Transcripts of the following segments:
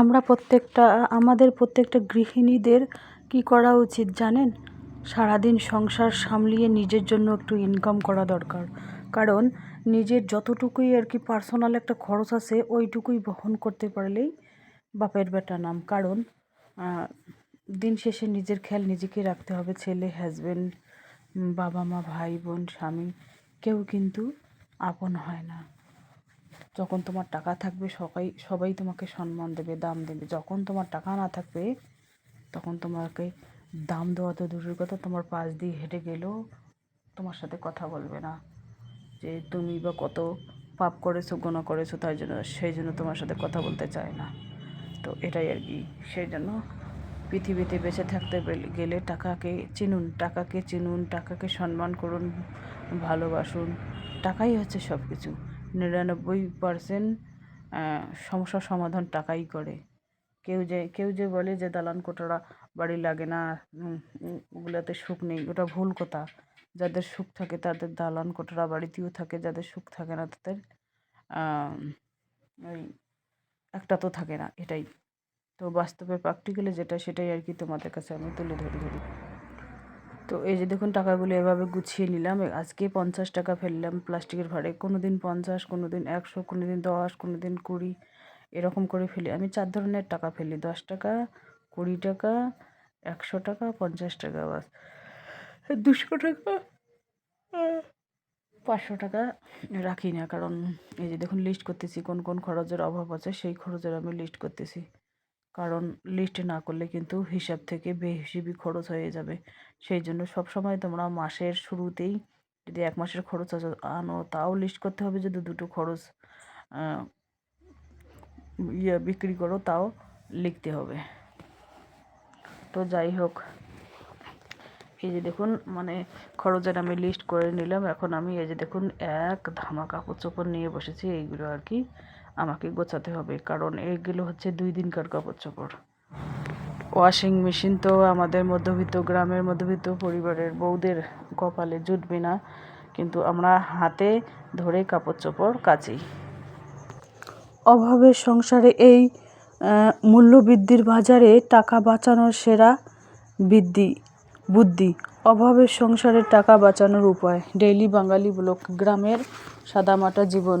আমরা প্রত্যেকটা, আমাদের প্রত্যেকটা গৃহিণীদের কী করা উচিত জানেন? সারাদিন সংসার সামলিয়ে নিজের জন্য একটু ইনকাম করা দরকার। কারণ নিজের যতটুকুই আর কি পার্সোনাল একটা খরচ আছে, ওইটুকুই বহন করতে পারলেই বাপের বেটা নাম। কারণ দিন শেষে নিজের খেয়াল নিজেকে রাখতে হবে। ছেলে হাজবেন্ড বাবা মা, ভাই, বোন, স্বামী, কেউ কিন্তু আপন হয় না। যখন তোমার টাকা থাকবে সবাই সবাই তোমাকে সম্মান দেবে, দাম দেবে। যখন তোমার টাকা না থাকবে, তখন তোমাকে দাম দেওয়া তো দূরের কথা, তোমার পাশ দিয়ে হেঁটে গেলেও তোমার সাথে কথা বলবে না। যে তুমি বা কত পাপ করেছ গোনা করেছ, তাই জন্য, সেই জন্য তোমার সাথে কথা বলতে চায় না। তো এটাই আর কি, সেই জন্য পৃথিবীতে বেঁচে থাকতে গেলে টাকাকে চিনুন টাকাকে চিনুন, টাকাকে সম্মান করুন, ভালোবাসুন, টাকাই হচ্ছে সব কিছু নিরানব্বই পার্সেন্ট সমস্যার সমাধান টাকাই করে। কেউ যে কেউ যে বলে যে দালান কোঠরা বাড়ি লাগে না ওগুলোতে সুখ নেই, ওটা ভুল কথা। যাদের সুখ থাকে তাদের দালান কোঠরা বাড়িতেও থাকে, যাদের সুখ থাকে না তাদের ওই একটা তো থাকে না, এটাই। তো বাস্তবে প্র্যাকটিক্যালি যেটা সেটাই আর কি তোমাদের কাছে আমি তুলে ধরে ধরি। তো এই যে দেখুন, টাকাগুলো এভাবে গুছিয়ে নিলাম। আজকে পঞ্চাশ টাকা ফেললাম প্লাস্টিকের ভাড়ে। কোনো দিন পঞ্চাশ কোনো দিন একশো কোনো দিন দশ কোনো দিন কুড়ি এরকম করে ফেলি। আমি চার ধরনের টাকা ফেলি। দশ টাকা, কুড়ি টাকা, একশো টাকা, পঞ্চাশ টাকা বাস। দুশো টাকা, পাঁচশো টাকা রাখি না। কারণ এই যে দেখুন লিস্ট করতেছি, কোন কোন খরচের অভাব আছে, সেই খরচের আমি লিস্ট করতেছি। কারণ লিস্ট না করলে কিন্তু হিসাব থেকে বেহিসেবি খরচ হয়ে যাবে। সেই জন্য সব সময় তোমরা মাসের শুরুতেই যদি এক মাসের খরচ আনো, তাও লিস্ট করতে হবে যদি দুটো খরচ ইয়ে বিক্রি করো তাও লিখতে হবে। তো যাই হোক, এই যে দেখুন মানে খরচের আমি লিস্ট করে নিলাম। এখন আমি এই যে দেখুন, এক ধামা কাপড় চোপড় নিয়ে বসেছি, এইগুলো আর কি। আমাকে গোছাতে হবে, কারণ এইগুলো হচ্ছে দুই দিনকার কাপড় চোপড় ওয়াশিং মেশিন তো আমাদের মধ্যবিত্ত, গ্রামের মধ্যবিত্ত পরিবারের বউদের কপালে জুটবে না, কিন্তু আমরা হাতে ধরে কাপড় চোপড় কাচি। অভাবের সংসারে এই মূল্যবৃদ্ধির বাজারে টাকা বাঁচানোর সেরা বৃদ্ধি বুদ্ধি। অভাবের সংসারে টাকা বাঁচানোর উপায়। ডেইলি বাঙালি ব্লক, গ্রামের সাদামাটা জীবন।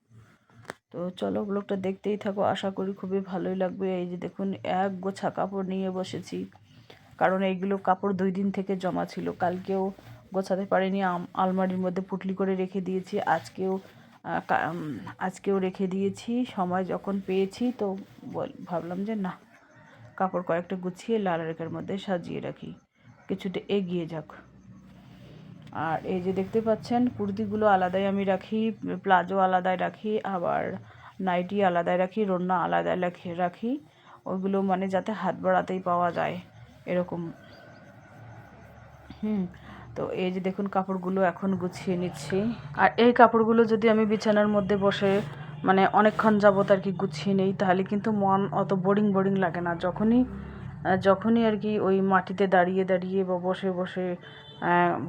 তো চলো ব্লগটা দেখতেই থাকো। আশা করি খুবই ভালোই লাগবে। এই যে দেখুন, এক গোছা কাপড় নিয়ে বসেছি। কারণ এইগুলো কাপড় দুই দিন থেকে জমা ছিল। কালকেও গোছাতে পারিনি। আলমারির মধ্যে পুটলি করে রেখে দিয়েছি। আজকেও আজকেও রেখে দিয়েছি। সময় যখন পেয়েছি তো বল- ভাবলাম যে না, কাপড় কয়েকটা গুছিয়ে লাল রেখার মধ্যে সাজিয়ে রাখি। কিছুটা এগিয়ে যাক। আর এই যে দেখতে পাচ্ছেন, কুর্তিগুলো আলাদাই আমি রাখি, প্লাজো আলাদায় রাখি, আবার নাইটি আলাদায় রাখি, রন্না আলাদায় রাখি রাখি। ওইগুলো মানে যাতে হাত বাড়াতেই পাওয়া যায়, এরকম। হুম, তো এই যে দেখুন কাপড়গুলো এখন গুছিয়ে নিচ্ছি। আর এই কাপড়গুলো যদি আমি বিছানার মধ্যে বসে মানে অনেকক্ষণ যাবত আর কি গুছিয়ে নেই, তাহলে কিন্তু মন অত বোরিং বোরিং লাগে না। যখনই যখনই আর কি ওই মাটিতে দাঁড়িয়ে দাঁড়িয়ে বা বসে বসে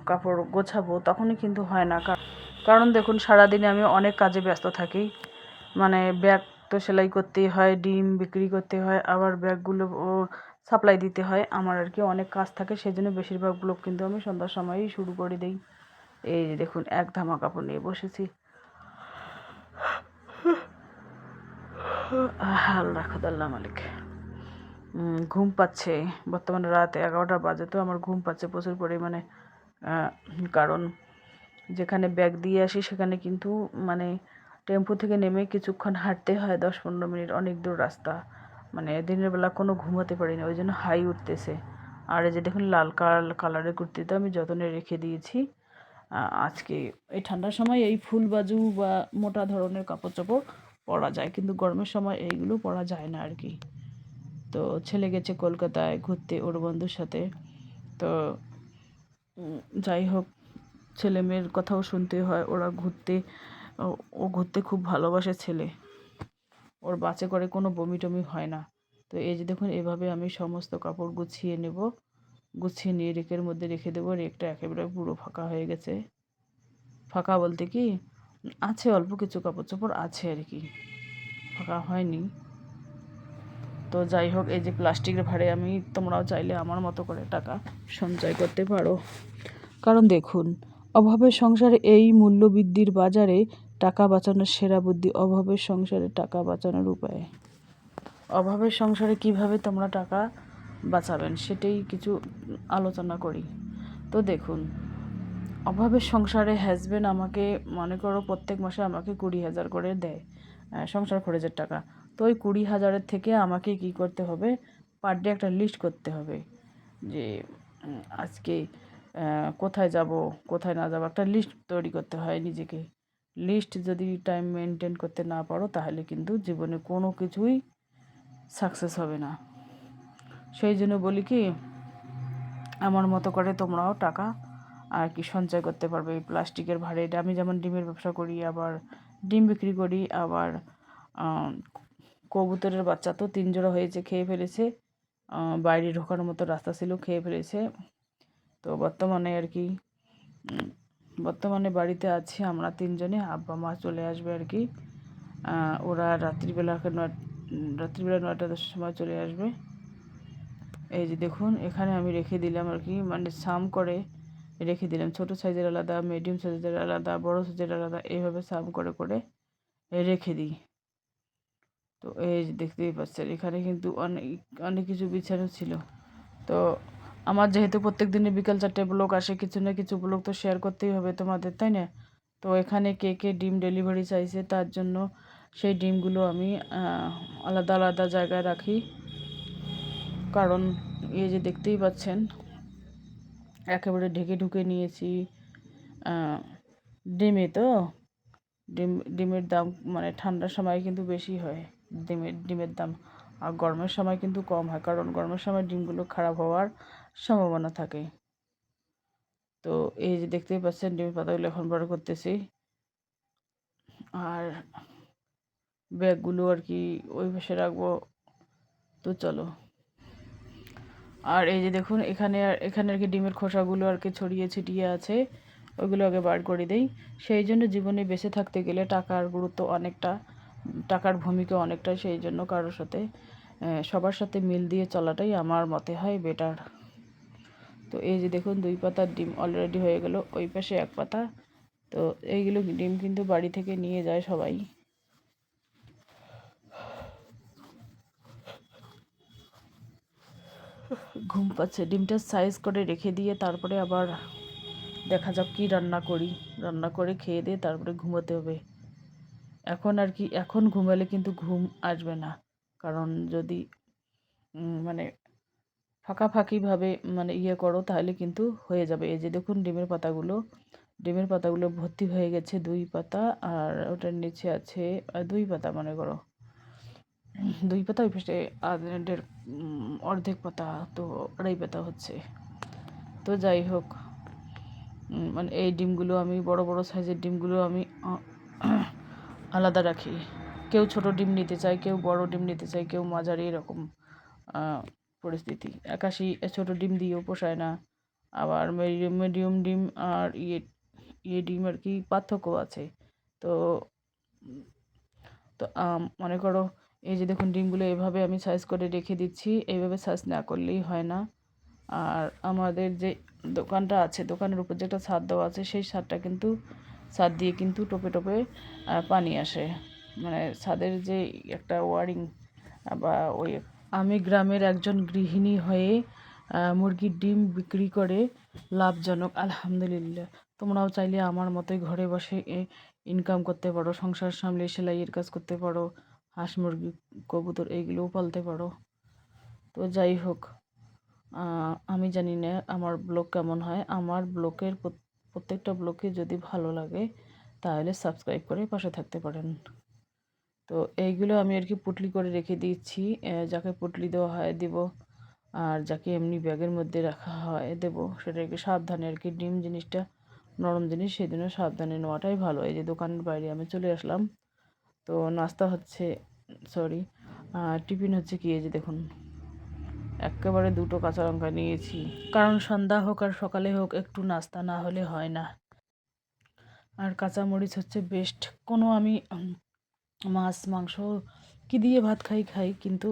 কাপড় গোছাবো, তখনই কিন্তু হয় না। কার- কারণ দেখুন, সারাদিনে আমি অনেক কাজে ব্যস্ত থাকি। মানে ব্যাগ তো সেলাই করতেই হয়, ডিম বিক্রি করতে হয়, আবার ব্যাগগুলো সাপ্লাই দিতে হয়। আমার আর কি অনেক কাজ থাকে সেই জন্য বেশিরভাগ ব্লগ কিন্তু আমি সন্ধ্যার সময়ই শুরু করে দিই। এই যে দেখুন, এক ধামা কাপড় নিয়ে বসেছি। আল্লাহ, খুদাল্লাহ মালিক। ঘুম পাচ্ছে। বর্তমানে রাত এগারোটা বাজে, তো আমার ঘুম পাচ্ছে প্রচুর পরিমাণে। কারণ যেখানে ব্যাগ দিয়ে আসি, সেখানে কিন্তু মানে টেম্পো থেকে নেমে কিছুক্ষণ হাঁটতে হয় দশ পনেরো মিনিট, অনেক দূর রাস্তা। মানে দিনের বেলা কোনো ঘুমাতে পারি না, ওই জন্য হাই উঠতেছে। আর এই যে দেখুন, লাল কাল, কালারের কুর্তিটা আমি যত্নে রেখে দিয়েছি আজকে এই ঠান্ডার সময় এই ফুল বাজু বা মোটা ধরনের কাপড় চোপড় পরা যায়, কিন্তু গরমের সময় এইগুলো পরা যায় না আর কি। তো ছেলে গেছে কলকাতায়, ঘুরতে ওর বন্ধুর সাথে। তো যাই হোক ছেলে মেয়ের কথাও শুনতে হয়, ওরা ঘুরতে, ও- ঘুরতে খুব ভালোবাসে ছেলে। ওর বাসে করে কোনো বমি টমি হয় না। তো এই যে দেখুন, এভাবে আমি সমস্ত কাপড় গুছিয়ে নেব, গুছিয়ে নিয়ে রেকের মধ্যে রেখে দেবো, রেকটা একেবারে পুরো ফাঁকা হয়ে গেছে। ফাঁকা বলতে কি, আছে অল্প কিছু কাপড় চোপড় আছে আর কি। ফাঁকা হয়নি। তো যাই হোক, এই যে প্লাস্টিকের ভাড়ে আমি তোমরাও চাইলে আমার মতো করে টাকা সঞ্চয় করতে পারো। কারণ দেখুন, অভাবের সংসারে এই মূল্যবৃদ্ধির বাজারে টাকা বাঁচানোর সেরা বুদ্ধি অভাবের সংসারে টাকা বাঁচানোর উপায়। অভাবের সংসারে কীভাবে তোমরা টাকা বাঁচাবেন সেটাই কিছু আলোচনা করি। তো দেখুন, অভাবের সংসারে হাজবেন্ড আমাকে মনে করো প্রত্যেক মাসে আমাকে কুড়ি হাজার করে দেয় সংসার খরচের টাকা। তো ওই কুড়ি হাজারের থেকে আমাকে কি করতে হবে? পার ডে একটা লিস্ট করতে হবে যে আজকে কোথায় যাব, কোথায় না যাব একটা লিস্ট তৈরি করতে হয় নিজেকে। লিস্ট যদি টাইম মেনটেন করতে না পারো তাহলে কিন্তু জীবনে কোনো কিছুই সাকসেস হবে না। সেই জন্য বলি কি, আমার মতো করে তোমরাও টাকা আর কি সঞ্চয় করতে পারবে প্লাস্টিকের ভাড়ে আমি যেমন ডিমের ব্যবসা করি, আবার ডিম বিক্রি করি, আবার কবুতরের বাচ্চা তো তিন জোড়া হয়েছে, খেয়ে ফেলেছে। বাইরে ঢোকার মতো রাস্তা ছিল, খেয়ে ফেলেছে। তো বর্তমানে আর কি বর্তমানে বাড়িতে আছি আমরা তিনজনে, আব্বা, মা চলে আসবে আর কি। ওরা রাত্রিবেলা নয় রাত্রিবেলা নয়টা দশটার সময় চলে আসবে। এই যে দেখুন, এখানে আমি রেখে দিলাম আর কি মানে সাম করে রেখে দিলাম। ছোট সাইজের আলাদা মিডিয়াম সাইজের আলাদা, বড় সাইজের আলাদা, এইভাবে সাম করে করে রেখে দিই। তো এই যে দেখতেই পাচ্ছেন, এখানে কিন্তু অনেক অনেক কিছু বিছানো ছিল। তো আমার যেহেতু প্রত্যেক দিনে বিকাল চারটে ব্লগ আসে, কিছু না কিছু ব্লগ তো শেয়ার করতেই হবে তোমাদের, তাই না? তো এখানে কে কে ডিম ডেলিভারি চাইছে তার জন্য সেই ডিমগুলো আমি আলাদা আলাদা জায়গায় রাখি। কারণ এই যে দেখতেই পাচ্ছেন, একেবারে ঢেকে ঢুকে নিয়েছি ডিমে তো। ডিম, ডিমের দাম মানে ঠান্ডার সময় কিন্তু বেশি হয়। ডিমের ডিমের দাম। আর গরমের সময় কিন্তু কম হয়, কারণ গরমের সময় ডিমগুলো খারাপ হওয়ার সম্ভাবনা থাকে। তো এই যে দেখতেই পাচ্ছেন, ডিমের পাতাগুলো এখন বড় করতেছি। আর ব্যাগগুলো আর কি ওই পাশে রাখব। তো চলো। আর এই যে দেখুন, এখানে আর এখানে আর কি ডিমের খোসাগুলো আর কি ছড়িয়ে ছিটিয়ে আছে। ওইগুলো আগে বার করে দেই। সেই জন্য জীবনে বেঁচে থাকতে গেলে টাকার গুরুত্ব অনেকটা টাকার ভূমিকা অনেকটা সেই জন্য কারোর সাথে সবার সাথে মিল দিয়ে চলাটাই আমার মতে হয় বেটার তো এই যে দেখুন, দুই পাতার ডিম অলরেডি হয়ে গেল, ওই পাশে এক পাতা। তো এইগুলো ডিম কিন্তু বাড়ি থেকে নিয়ে যায় সবাই। ঘুম পাচ্ছে, ডিমটা সাইজ করে রেখে দিয়ে তারপরে আবার দেখা যাক কি রান্না করি। রান্না করে খেয়ে দিয়ে তারপরে ঘুমোতে হবে। এখন আর কি, এখন ঘুমালে কিন্তু ঘুম আসবে না। কারণ যদি মানে ফাঁকাফাঁকিভাবে মানে ইয়ে করো, তাহলে কিন্তু হয়ে যাবে। এই যে দেখুন ডিমের পাতাগুলো ডিমের পাতাগুলো ভর্তি হয়ে গেছে দুই পাতা, আর ওটার নিচে আছে দুই পাতা মনে করো। দুই পাতা ওই পাশে অর্ধেক পাতা, তো আড়াই পাতা হচ্ছে। তো যাই হোক মানে এই ডিমগুলো আমি, বড় বড় সাইজের ডিমগুলো আমি আলাদা রাখি। কেউ ছোট ডিম নিতে চায়, কেউ বড় ডিম নিতে চায়, কেউ মাঝারি এরকম পরিস্থিতি। একাশি ছোট ডিম দিয়েও পোষায় না। আবার মিডিয়াম মিডিয়াম ডিম আর ইয়ে ইয়ে ডিম আর কি পার্থক্য আছে। তো তো মনে করো এই যে দেখুন ডিমগুলো এভাবে আমি সাইজ করে রেখে দিচ্ছি, এইভাবে সাইজ না করলেই হয় না। আর আমাদের যে দোকানটা আছে, দোকানের উপর যে একটা ছাদ দেওয়া আছে, সেই ছাদটা কিন্তু ছাদ দিয়ে কিন্তু টোপে টোপে পানি আসে। মানে ছাদের যে একটা ওয়ারিং বা ওই আমি গ্রামের একজন গৃহিণী হয়ে মুরগির ডিম বিক্রি করে লাভজনক, আলহামদুলিল্লাহ। তোমরাও চাইলে আমার মতোই ঘরে বসে ইনকাম করতে পারো, সংসার সামলে, সেলাইয়ের কাজ করতে পারো, হাঁস, মুরগি, কবুতর, এইগুলোও পালতে পারো। তো যাই হোক আমি জানি না আমার ব্লগ কেমন হয়। আমার ব্লগের প্রত্যেকটা ব্লগে যদি ভালো লাগে, তাহলে সাবস্ক্রাইব করে পাশে থাকতে পারেন। তো এইগুলো আমি আর কি পুটলি করে রেখে দিচ্ছি যাকে পুটলি দেওয়া হয় দেব, আর যাকে এমনি ব্যাগের মধ্যে রাখা হয় দেব। সেটা একটু সাবধানে আর কি ডিম জিনিসটা, নরম জিনিস জন্য সাবধানে নেওয়াটাই ভালো। এই যে দোকানের বাইরে আমি চলে আসলাম। তো নাস্তা হচ্ছে সরি টিফিন হচ্ছে কি এই যে দেখুন। একেবারে দুটো কাঁচা লঙ্কা নিয়েছি। কারণ সন্ধ্যা হোক আর সকালে হোক একটু নাস্তা না হলে হয় না। আর কাঁচা মরিচ হচ্ছে বেস্ট কোনো আমি মাছ, মাংস কি দিয়ে ভাত খাই খাই, কিন্তু